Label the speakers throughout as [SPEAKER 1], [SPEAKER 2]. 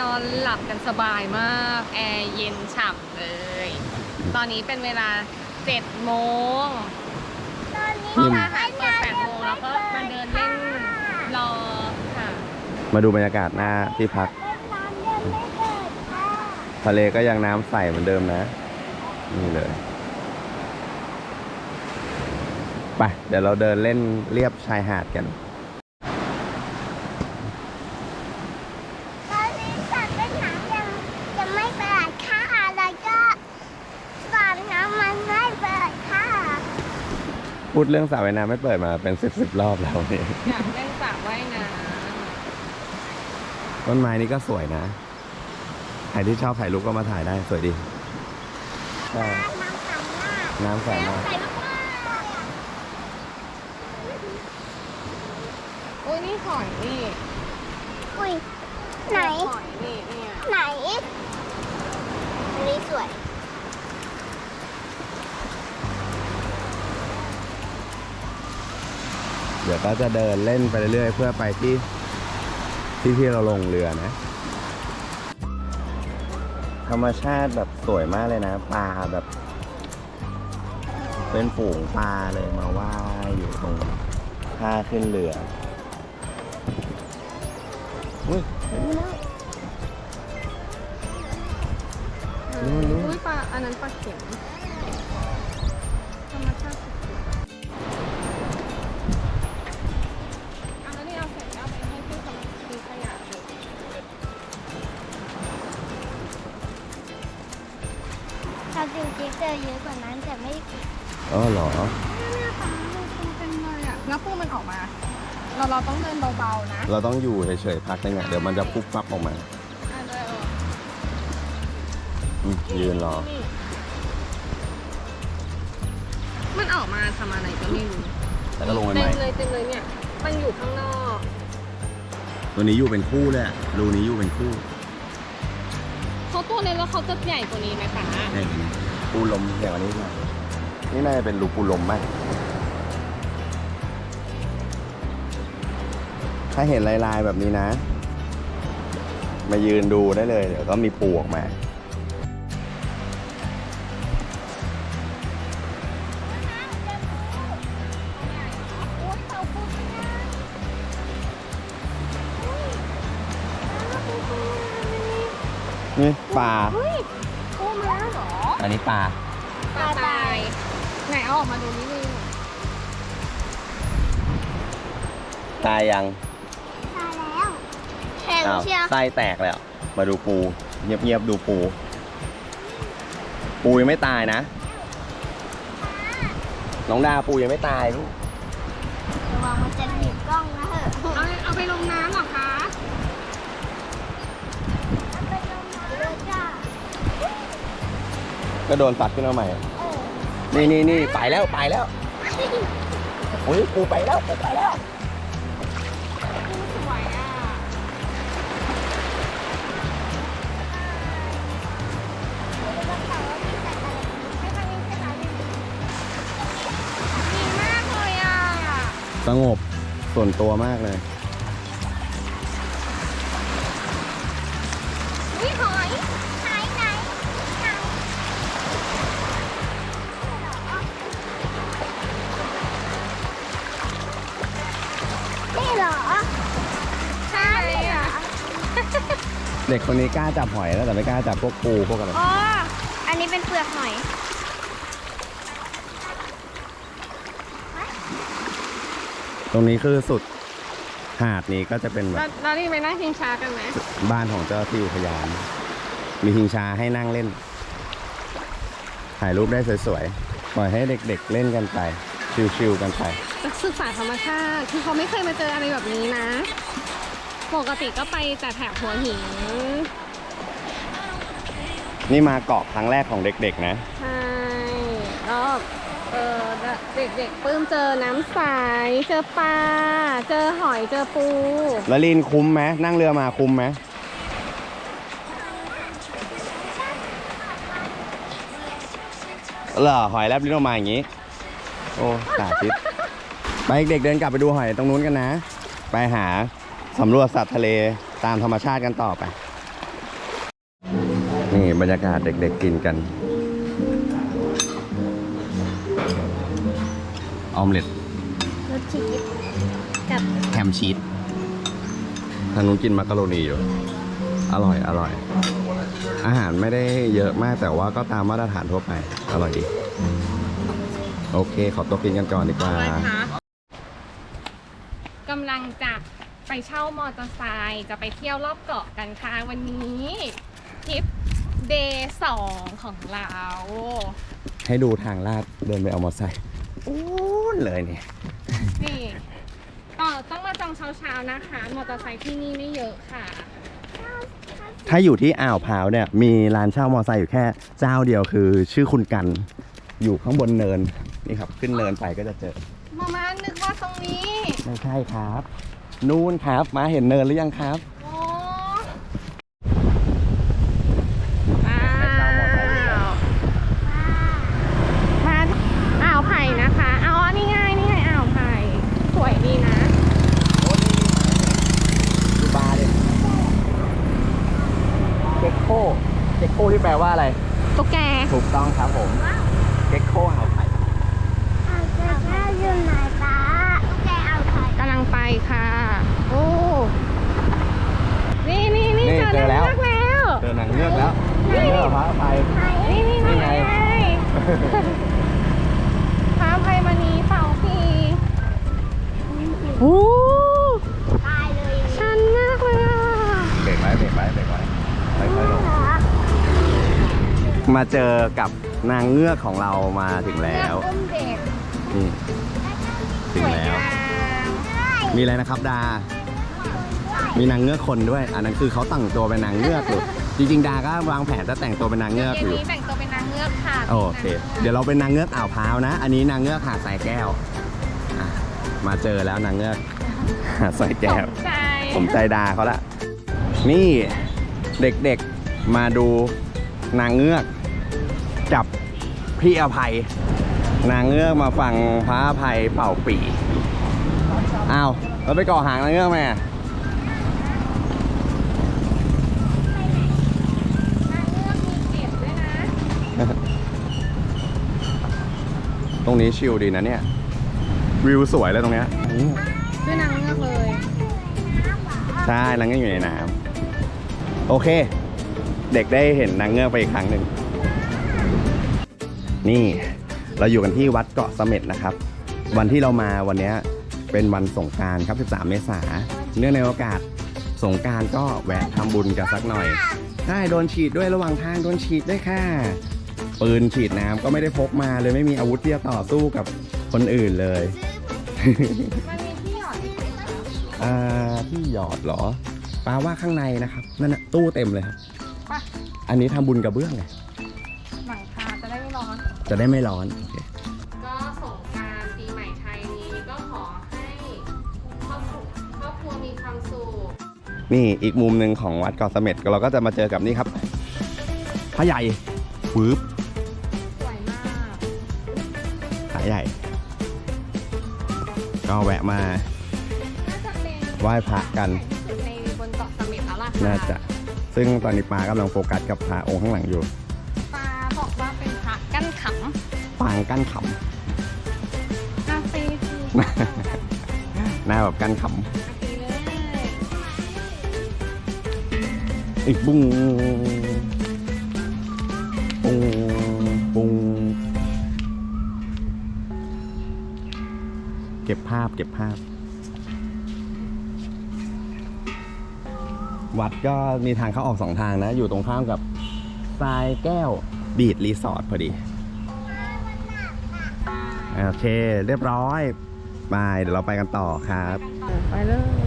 [SPEAKER 1] นอนหลับกันสบายมาก แอร์เย็นฉ่ำเลย ตอนนี้เป็นเวลา7โมง
[SPEAKER 2] ตอนนี้
[SPEAKER 1] ห้องอาหารเปิด8โมงแล้วก็มาเดินเล่นรอค่ะ
[SPEAKER 3] มาดูบรรยากาศหน้าที่พัก
[SPEAKER 2] เล่นน้ำยังไม่เปิดค่ะ
[SPEAKER 3] ทะเลก็ยังน้ำใสเหมือนเดิมนะ นี่เลยไปเดี๋ยวเราเดินเล่นเรียบชายหาดกัน
[SPEAKER 2] ตอนนี้สัตว์เล่นน้ำยังยังไม่เปิดค่ะแล้วก็สระน้ำมันไม่เปิดค่ะ
[SPEAKER 3] พูดเรื่องสระว่ายน้ำไม่เปิดมาเป็นสิบสิบรอบแล้วนี่
[SPEAKER 1] อยากเล่นสระว่ายน้
[SPEAKER 3] ต้นไม้นี้ก็สวยนะ ใครที่ชอบถ่ายรูปก็มาถ่ายได้สวยดีใช่
[SPEAKER 2] น้ำใสมาก
[SPEAKER 3] น้ำใสมาก
[SPEAKER 2] น้ำใสมากๆเลยอะำ
[SPEAKER 1] อุ้ยนี่หอยนี่
[SPEAKER 2] อุ้ยไหน
[SPEAKER 1] หอยนี่เนี่ย
[SPEAKER 2] ไหนอันนี้สวย
[SPEAKER 3] เดี๋ยวก็จะเดินเล่นไปเรื่อยๆ เพื่อไปที่ที่ที่เราลงเรือนะ ธรรมชาติแบบสวยมากเลยนะปลาแบบ เป็นฝูงปลาเลยมาว่ายอยู่ตรงท่าขึ้นเรืออุ้ยเห็นไหมนู่นนู่น
[SPEAKER 1] อุ้ยปลาอันนั้นปลาเข็ม เจ
[SPEAKER 2] อเยอะกว่านั้นแต่ไม่
[SPEAKER 3] อ๋อเหรอ
[SPEAKER 1] เนี่ยปลาปูเต็มเลยอะแล้วปูมันออกมา เราเราต้องเดินเบาๆนะ
[SPEAKER 3] เราต้องอยู่เฉยๆพักนึงอะเดี๋ยวมันจะปุ๊บปั๊บออกมา
[SPEAKER 1] อะเดินออก
[SPEAKER 3] อืมยืนรอ
[SPEAKER 1] นี่มันออกมาทำอะไรก็ไม่รู้
[SPEAKER 3] แล้วก็ลงไป
[SPEAKER 1] เต็
[SPEAKER 3] ใหม่
[SPEAKER 1] มเลยเต็มเลยเนี่ย มันอยู่ข้างนอก
[SPEAKER 3] ตัวนี้อยู่เป็นคู่เลยอะรูนี้อยู่เป็นคู่
[SPEAKER 1] เขาตัวเล็กแล้วเขาจะใหญ่กว่านี้ไหมคะ
[SPEAKER 3] ใหญ่กว่านี้ ปูลมใหญ่กว่านี้หน่อยนี่น่าจะเป็นรูปูลมมาก ถ้าเห็นลายๆแบบนี้นะ มายืนดูได้เลย เดี๋ยวก็มีปูออกมา
[SPEAKER 2] โอ้ยเต่าปูปลาอุ้ยเต่าปูปลา
[SPEAKER 3] นี่ปลา
[SPEAKER 1] อ
[SPEAKER 3] อันนี้ปลา
[SPEAKER 1] ปลาตายไหนเอาออกมาดูนิดนึง
[SPEAKER 3] ตายยัง
[SPEAKER 2] ตายแล้วแข็ง
[SPEAKER 3] อ้าว
[SPEAKER 2] เชียว
[SPEAKER 3] ไส้แตกแล้ว มาดูปู เงียบๆดูปู ปูยังไม่ตายนะ น้องดาปูยังไม่ตายลูก
[SPEAKER 2] ระวังมันจะหนีบ ก็
[SPEAKER 3] โดนตัดขึ้นมาใหม่
[SPEAKER 2] เออ
[SPEAKER 3] นี่นี่นี่ไปแล้วไปแล้วโอ้ยปูไปแล้วปูไปแล้ว
[SPEAKER 1] ปูสวยอะ
[SPEAKER 2] ดูกระเป๋าว่ามีใส่อะไรให้ทางนี้ใส่อะไร
[SPEAKER 1] ดีมากเลยอะ
[SPEAKER 3] สงบส่วนตัวมากเลย ด็กคนนี้กล้าจับหอยแล้วแต่ไม่กล้าจับพวกปูพวกอะไร
[SPEAKER 2] อ๋อ อันนี้เป็นเปลือกหอย
[SPEAKER 3] ตรงนี้คือสุดหาดนี้ก็จะเป็นแบบ
[SPEAKER 1] แล้วแล้วนี่ไปนั่งชิงช้ากันไหม
[SPEAKER 3] บ้านของเจ้าที่อุทยาน มีหิงชาให้นั่งเล่น ถ่ายรูปได้สวยๆ ปล่อยให้เด็กๆเล่นกันไป ชิวๆกันไป
[SPEAKER 1] ศึกษาธรรมชาติคือเขาไม่เคยมาเจออะไรแบบนี้นะ ปกติก็ไปแต่แถบหัวหิน
[SPEAKER 3] นี่มาเกาะครั้งแรกของเด็กๆนะ
[SPEAKER 1] ใช่แล้วเออเด็กๆปลื้มเจอน้ำใสเจอปลา เจอหอยเจอปู
[SPEAKER 3] แล้วลินคุ้มไหมนั่งเรือมาคุ้มไหมเหรอหอยแลบลิ้นออกมาอย่างนี้ โอ้สาธิตไปเด็กๆเดินกลับไปดูหอยตรงนู้นกันนะ ไปหา สำรวจสัตว์ทะเลตามธรรมชาติกันต่อไป
[SPEAKER 2] ไบ
[SPEAKER 3] รรยากาศเด็กๆกินกันออมเล็ต
[SPEAKER 2] รสชีสกับ
[SPEAKER 3] แฮมชีสทางนู้นกินมักกะโรนีอยู่ อร่อยอร่อย อาหารไม่ได้เยอะมากแต่ว่าก็ตามมาตรฐานทั่วไป อร่อยดี โอเค ขอตัวกินกันก่อนดีกว่า
[SPEAKER 1] กำลังจะ ไปเช่ามอเตอร์ไซค์จะไปเที่ยวรอบเกาะกันค่ะวันนี้ทริปเดย์สองของเรา
[SPEAKER 3] ให้ดูทางลาดเดินไปเอามอเตอร์ไซค์อู้นเลยเนี่ย
[SPEAKER 1] นี่ก็ต้องมาจองเช้าๆนะคะ มอเตอร์ไซค์ที่นี่ไม่เยอะค่ะ
[SPEAKER 3] ถ้าอยู่ที่อ่าวพร้าวเนี่ยมีร้านเช่ามอเตอร์ไซค์อยู่แค่ เจ้าเดียวคือชื่อคุณกันอยู่ข้างบนเนินนี่ครับ ขึ้นเนินไปก็จะเจอ
[SPEAKER 1] มามานึกว่าตรงนี้
[SPEAKER 3] ไม่ใช่ครับ นู่นครับ มาเห็นเนินหรือยังครับ
[SPEAKER 1] โอ้ว้าวมาอ่าวไผ่นะคะอ๋อนี่ไงนี่ไงอ่าวไผ่สวยดีนะ
[SPEAKER 3] ดูปลาดิเก็กโคเก็กโคที่แปลว่าอะไร
[SPEAKER 1] ตุ๊กแก
[SPEAKER 3] ถูกต้องครับผม เก็กโคอ่าวไผ่
[SPEAKER 2] เอาแก้วอยู่ไหนป้าแกเอาไข่
[SPEAKER 1] กำลังไปค่ะ โอ้ นี่นี่นี่
[SPEAKER 3] นี่
[SPEAKER 1] เจอ
[SPEAKER 3] เจอแล้ว
[SPEAKER 1] นางเงือกแล้ว
[SPEAKER 3] เจอนางเงือกแล้วนางเงื อกพระไป
[SPEAKER 2] ไข่
[SPEAKER 1] นี่นี่
[SPEAKER 3] นี่
[SPEAKER 1] นี่
[SPEAKER 3] ไง
[SPEAKER 1] ไงพระอภัยมณีเป่าพีโอ้
[SPEAKER 2] ตายเลย
[SPEAKER 1] ชันมากเลยอะ
[SPEAKER 3] เบรกไว้เบรกไว้เบรกไว้ค่อยๆลง
[SPEAKER 2] เหรอ
[SPEAKER 3] มาเจอกับนางเงือกของเรามาถึงแล้ว
[SPEAKER 1] อุ้มเด็ก
[SPEAKER 3] อืมถึ
[SPEAKER 1] ส
[SPEAKER 3] ง
[SPEAKER 1] วย
[SPEAKER 3] แล้ว
[SPEAKER 1] งาม
[SPEAKER 3] มีอะไรนะครับดา มีนางเงือกคนด้วย อันนั้นคือเขาแต่งตัวเป็นนางเงือกอยู่ จริงๆดาก็วางแผนจะแต่งตัวเป็นนางเงือก
[SPEAKER 1] เย็
[SPEAKER 3] อนยู่
[SPEAKER 1] นี้แต่งตัวเป็นนางเงือกค่ะ
[SPEAKER 3] โอเค เดี๋ยวเราเป็นนางเงือกอ่าวพร้าวนะ อันนี้นางเงือกหาดสายแก้วอะมาเจอแล้วนางเงือกหาดสายแก้ว
[SPEAKER 1] ใช่
[SPEAKER 3] ผมใจดาเขาละ นี่เด็กๆมาดูนางเงือกจับพี่อภัย นางเงือกมาฟังพระอภัยเป่าปีอ้าวแล้วไปก่อหางนางเงือกไหมอะ
[SPEAKER 1] นางเงือกมีเกล็ดด้วยนะ
[SPEAKER 3] ตรงนี้ชิลดีนะเนี่ย วิวสวยเลยตรงเนี้ย
[SPEAKER 1] ด้วยนางเงือกเลย
[SPEAKER 3] ใช่นางเงือกอยู่ในน้ำโอเค เด็กได้เห็นนางเงือกไปอีกครั้งหนึ่งนี่เราอยู่กันที่วัดเกาะเสม็ดนะครับ วันที่เรามาวันเนี้ยเป็นวันสงกรารครับ 13 เมษาเนื่องในโอกาสสงกรารก็แวะทำบุญกันสักหน่อยใช่โดนฉีดด้วยระหว่างทางโดนฉีดด้วยค่ะ ปืนฉีดน้ำก็ไม่ได้พกมาเลยไม่มีอาวุธที่จะต่อสู้กับคนอื่นเลย
[SPEAKER 1] มันมีที่หยอดที่ไหนคะ
[SPEAKER 3] อ่าที่หยอดเหรอปาว่าข้างในนะครับ นั่นนะตู้เต็มเลยครับ
[SPEAKER 1] ไป
[SPEAKER 3] อันนี้ทำบุญกับเบื้องไง
[SPEAKER 1] หลังคาจะได้ไม่ร้อน
[SPEAKER 3] จะได้ไม่ร้อนโอเค
[SPEAKER 1] ก็สงกรารปีใหม่ไทยนี้ก็ขอให้ครอบครัวครอบครัวมีความสุข
[SPEAKER 3] นี่อีกมุมหนึ่งของวัดเกาะเสม็ดเราก็จะมาเจอกับนี่ครับพระใหญ่ฟืบ พระใหญ่ ก็แวะมา
[SPEAKER 1] น่าจะเป็น
[SPEAKER 3] ไหว้พระกัน
[SPEAKER 1] ใหญ่ที่สุดในบนเกาะเสม็ดแล้วล่ะ
[SPEAKER 3] น่าจะ ซึ่งตอนนี้ปากำลังโฟกัสกับพระองค์ข้างหลังอยู่
[SPEAKER 1] ปาบอกว่าเป็นพระกั้นข
[SPEAKER 3] ปางกั้นขำ
[SPEAKER 1] คาเฟ่คือำ
[SPEAKER 3] หน้าแบบกั้นข
[SPEAKER 1] คาเฟ่เลยำ
[SPEAKER 3] อีกบุ้งปุ้งปุ้ง เก็บภาพเก็บภาพ วัดก็มีทางเข้าออกสองทางนะ อยู่ตรงข้ามกับทรายแก้วบีดรีสอร์ทพอดี โอเค เรียบร้อยไปเดี๋ยวเราไปกันต่อครับ
[SPEAKER 1] ไปเลย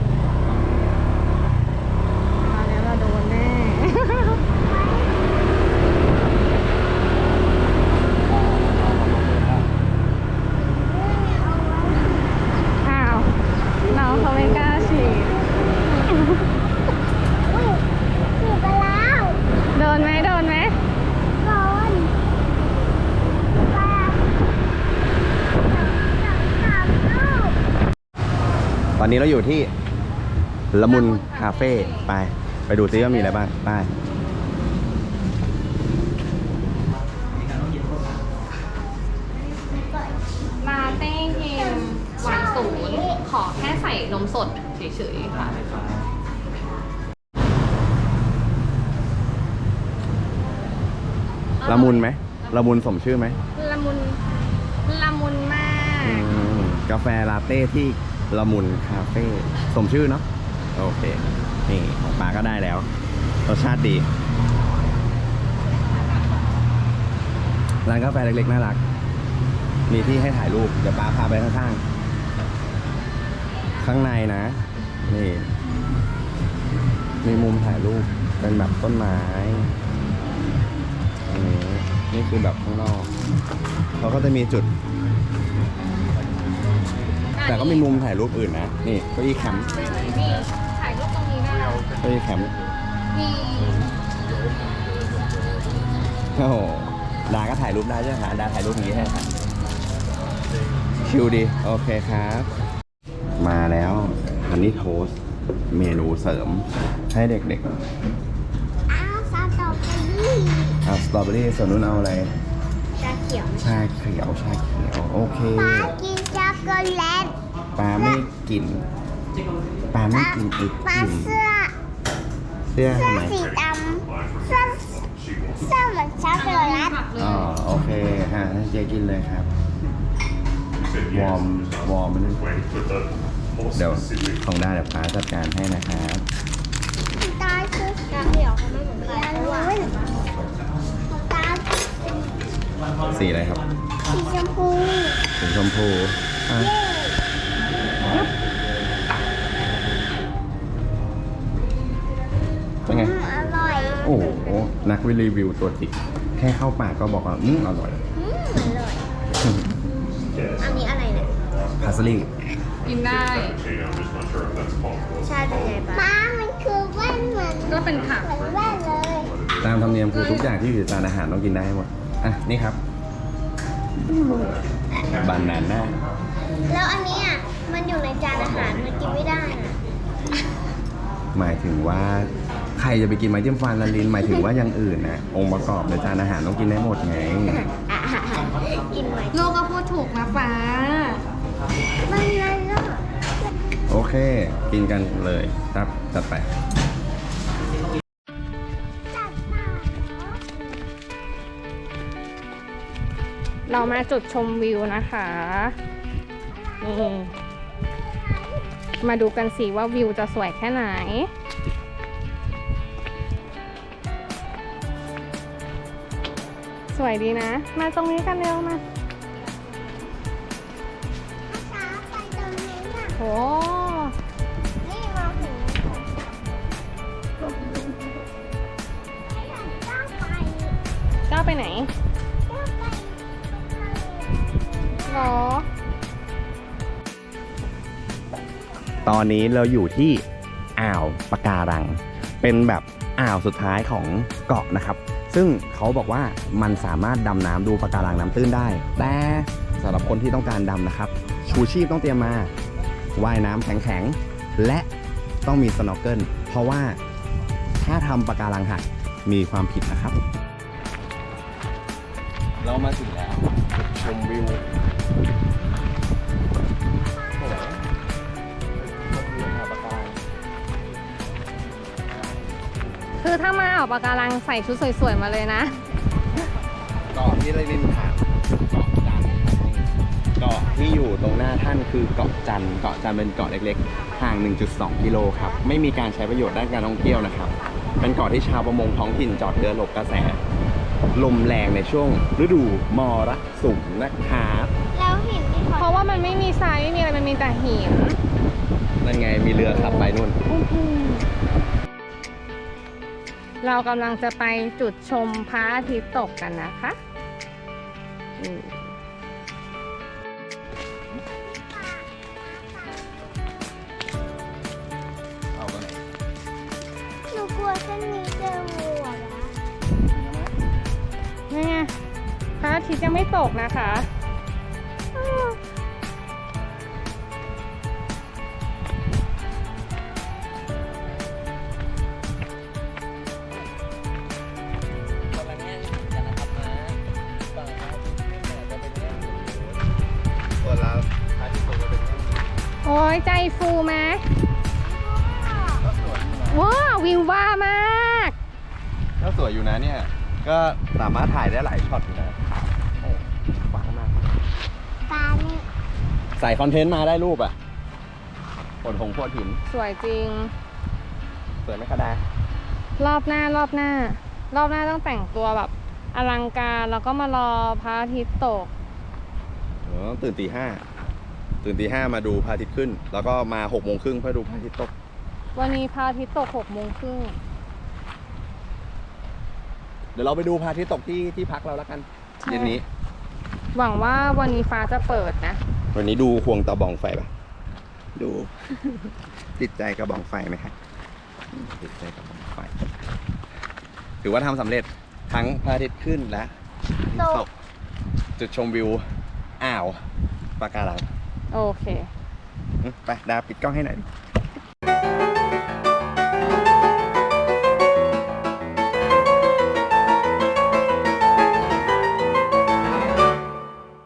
[SPEAKER 1] อนนี้เราอยู่ที่ละมุนคา
[SPEAKER 2] เฟ่ไป ไป
[SPEAKER 1] ดูซิว่ามีอะไรบ้า
[SPEAKER 2] งไปลาเต้
[SPEAKER 3] เย็นหวานศูนขอแค่ใส่
[SPEAKER 1] นมสดเฉยๆค่ะ
[SPEAKER 3] ละมุนไหมละมุนสมชื่อไหม
[SPEAKER 1] ละมุนละมุนมาก
[SPEAKER 3] มกาแฟลาเต้ที่ ละมุนคาเฟ่สมชื่อเนาะโอเค นี่ของปลาก็ได้แล้วรสชาติดี ร้านกาแฟเล็กๆ น่ารัก มีที่ให้ถ่ายรูป เดี๋ยวป้าพาไปข้างๆ ข้างในนะ นี่ มีมุมถ่ายรูป เป็นแบบต้นไม้อันนี้นี่คือแบบข้างนอก เขาก็จะมีจุด แต่ก็มีมุมถ่ายรูปอื่นนะ นี่เก้าอี้แคมป์
[SPEAKER 1] นี่ถ่ายรูปตรงนี้ได้
[SPEAKER 3] เก้าอี้แคมป์
[SPEAKER 1] มี
[SPEAKER 3] โอ้โหดาก็ถ่ายรูปได้ใช่ไหมคะดาถ่ายรูปอย่างนี้ให้ค่ะชิลดี โอเคครับ มาแล้วฮันนี่โทสเมนูเสริมให้เด็ก
[SPEAKER 2] อ้าวซาตอเบอรี่
[SPEAKER 3] ๆเอาสตรอเบอรี่ส่วนนู้นเอาอะไร
[SPEAKER 2] ชาเขียว
[SPEAKER 3] ชาเขียว ชาเขียว โอเค
[SPEAKER 2] ปลากินช็อก โกแลต
[SPEAKER 3] ปลาไม่กินปลา
[SPEAKER 2] ป
[SPEAKER 3] ไม่
[SPEAKER 2] ลา
[SPEAKER 3] กินอีก
[SPEAKER 2] ปลา
[SPEAKER 3] กิน
[SPEAKER 2] เสื้อ
[SPEAKER 3] เสื้อ
[SPEAKER 2] เสื้อ
[SPEAKER 3] ทำไม
[SPEAKER 2] สีดำเสื้อเสื้อเหมือนช็อกโกแลต
[SPEAKER 1] ผักเลย
[SPEAKER 3] อ๋อโอเคฮะเจ๊กินเลยครับวอร์มวอร์มมันเดี๋ยวของได้เดี๋ยวป้าจัดการให้นะครับ
[SPEAKER 2] ตาคือชาเขียวเขาไม่เหมือนกันเพราะว่าของตา
[SPEAKER 3] สีอะไรครับ
[SPEAKER 2] สีชมพู
[SPEAKER 3] สีชมพูอะ เป็นไง
[SPEAKER 2] อืมอร่อย
[SPEAKER 3] โอ้โห นักรีวิวตัวจริงแค่เข้าปากก็บอกว่า อืมอร่อย
[SPEAKER 2] อืมอร่อย อันนี้อะไรเนี่ย
[SPEAKER 3] พาสลี
[SPEAKER 1] กินได้
[SPEAKER 2] ชาเป็นไงปะม้ามันคือแว่นเหมือน
[SPEAKER 1] ก็เป็นผัก
[SPEAKER 2] เหมือนแว่นเลย
[SPEAKER 3] ตามธรรมเนียมคือทุกอย่างที่อยู่ในจานอาหารต้องกินได้หมด อะ นี่ครับ บานาน่า
[SPEAKER 2] แล้วอันเนี้อะมันอยู่ในจานอาหารมันกินไม่ได้อะ
[SPEAKER 3] หมายถึงว่าใครจะไปกินไม้จิ้มฟันละลินหมายถึงว่าอย่างอื่นนะองค์ประกอบในจานอาหารต้องกินได้หมดไง
[SPEAKER 2] กินไหม
[SPEAKER 1] โลกก็พูดถูกนะฟ้า
[SPEAKER 2] มันอะไรเนาะ
[SPEAKER 3] โอเค กินกันเลยครับจัดไป
[SPEAKER 2] จัดปาก
[SPEAKER 1] เรามาจุดชมวิวนะคะ นี่มาดูกันสิว่าวิวจะสวยแค่ไหน สวยดีนะ มาตรงนี้กันเร็วมา
[SPEAKER 2] ช้าไปตรงนี้น่ะ
[SPEAKER 1] โห
[SPEAKER 2] นี่มาถึงก้าวไป
[SPEAKER 1] ก้าวไปไหน
[SPEAKER 2] ก้าวไป
[SPEAKER 1] หรอ
[SPEAKER 3] ตอนนี้เราอยู่ที่อ่าวปะการัง เป็นแบบอ่าวสุดท้ายของเกาะนะครับ ซึ่งเขาบอกว่ามันสามารถดำน้ำดูปะการังน้ำตื้นได้ แต่สำหรับคนที่ต้องการดำนะครับ ชูชีพต้องเตรียมมาว่ายน้ำแข็งๆ และต้องมีสโนว์เกิลเพราะว่าถ้าทำปะการังหักมีความผิดนะครับ เรามาถึงแล้วชมวิว
[SPEAKER 1] คือถ้ามาอ่าวปะการังใส่ชุดสวยๆมาเลยนะ
[SPEAKER 3] เกาะที่เราเล่นผ่านเกาะจันทร์เกาะที่อยู่ตรงหน้าท่านคือเกาะจันทร์เกาะจันทร์เป็นเกาะเล็กๆ ห่าง 1.2 กิโลครับ ไม่มีการใช้ประโยชน์ด้านการท่องเที่ยวนะครับ เป็นเกาะที่ชาวประมงท้องถิ่นจอดเรือหลบกระแส ลมแรงในช่วง ฤดูมรสุมนะครับ
[SPEAKER 2] แล้วหินที่
[SPEAKER 1] เพ
[SPEAKER 2] เขา
[SPEAKER 1] ราะว่ามันไม่มีทรายไม่มีอะไรมันมีแต่หิน
[SPEAKER 3] นั่นไงมีเรือขับไปนู่น
[SPEAKER 1] เรากำลังจะไปจุดชมพระอาทิตย์ตกกันนะคะอืม
[SPEAKER 3] เอาไปไหน
[SPEAKER 2] หนูกลัวเส้นนี้เจองูอะนะ
[SPEAKER 1] นี่ไงพระอาทิตย์ยังไม่ตกนะคะ
[SPEAKER 3] ก็สามารถถ่ายได้หลายช็อตอยู่นะโอ้ฟังมาก
[SPEAKER 2] ปลานี่
[SPEAKER 3] ใส่คอนเทนต์มาได้รูปอะผลหงพวดหิน
[SPEAKER 1] สวยจริง
[SPEAKER 3] สวยไหมคะดาร
[SPEAKER 1] อบหน้ารอบหน้า รอบหน้าต้องแต่งตัวแบบอลังการแล้วก็มารอพระอาทิตย์ตก
[SPEAKER 3] เออตื่นตีห้าตื่นตีห้ามาดูพระอาทิตย์ขึ้น แล้วก็มาหกโมงครึ่งเพื่อดูพระอาทิตย์ตก
[SPEAKER 1] วันนี้พระอาทิตย์ตกหกโมงครึ่ง
[SPEAKER 3] เดี๋ยวเราไปดูพระอาทิตย์ตกที่ที่พักเราแล้วกัน
[SPEAKER 1] ใช่
[SPEAKER 3] เย็นนี้
[SPEAKER 1] หวังว่าวันนี้ฟ้าจะเปิดนะ
[SPEAKER 3] วันนี้ดูควงตะบองไฟปะดู ติดใจกระบองไฟไหมครับติดใจกระบองไฟ ถือว่าทำสำเร็จทั้งพระอาทิตย์ขึ้นและพระอาทิตย์ตกจุดชมวิวอ่าวปะการัง
[SPEAKER 1] โอเค
[SPEAKER 3] อืมไปดาปิดกล้องให้หน่อยดิ